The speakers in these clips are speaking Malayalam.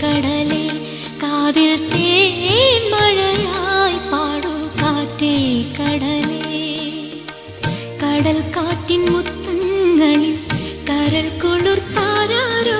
കടലേ കാതിൽ തേൻ മഴയായി പാടൂ കാറ്റേ കടലേ. കടൽ കാറ്റിൻ മുത്തങ്ങളിൽ കരൾ കൊളുർത്താരോ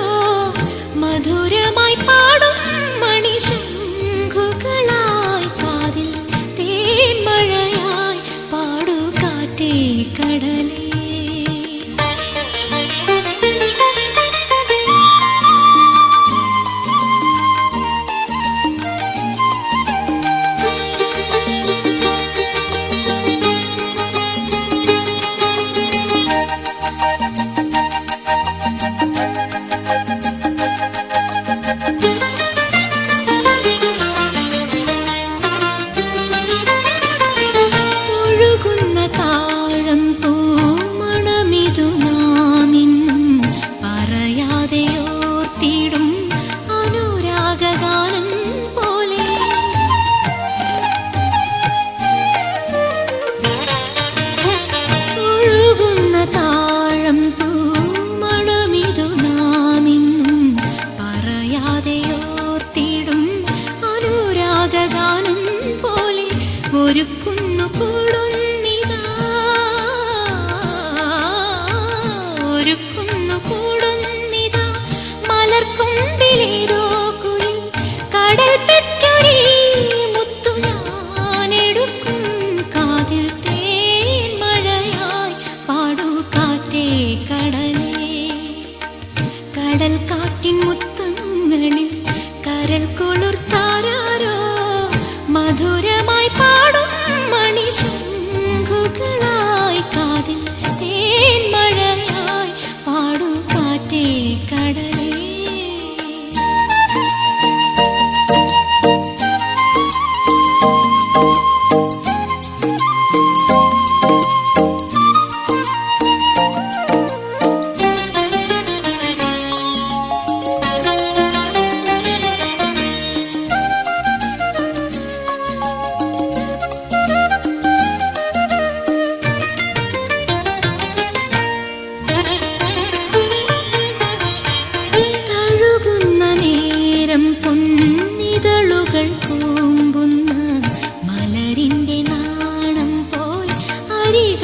പറയാതെ അനുരാഗാനം പോലെ ഒരുക്കുന്നു കൂടുന്നിതാ. ഒരുക്കുന്നു കൂടുന്നിതാ. മലർക്കൊമ്പിലേതോ കുയിൽ കടൽ പെറ്റൊരീ മുത്തു ഞാനെടുക്കും കാതിൽ തേൻ മഴയായി പാടൂ കാറ്റേ കടലേ. കടൽ കാറ്റിൻ മുത്തങ്ങളിൽ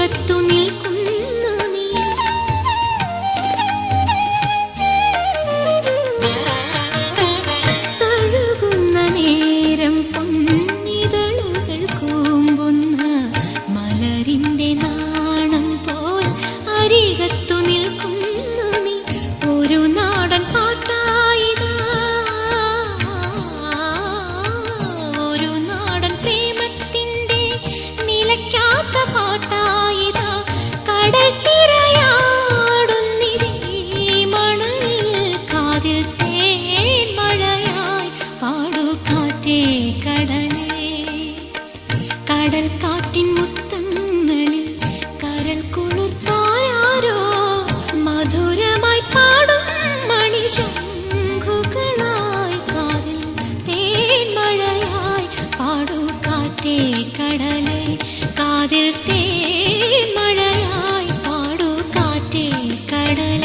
അരികത്തു നിൽക്കുന്നു മഴയായി കാറ്റേ കടലേ. കടൽ കാറ്റിൻ മധുരമായി പാടും കാതിൽ തേൻ കാറ്റേ കടലേ. കാതിൽ മഴയായി പാടൂ കാറ്റേ കടലേ.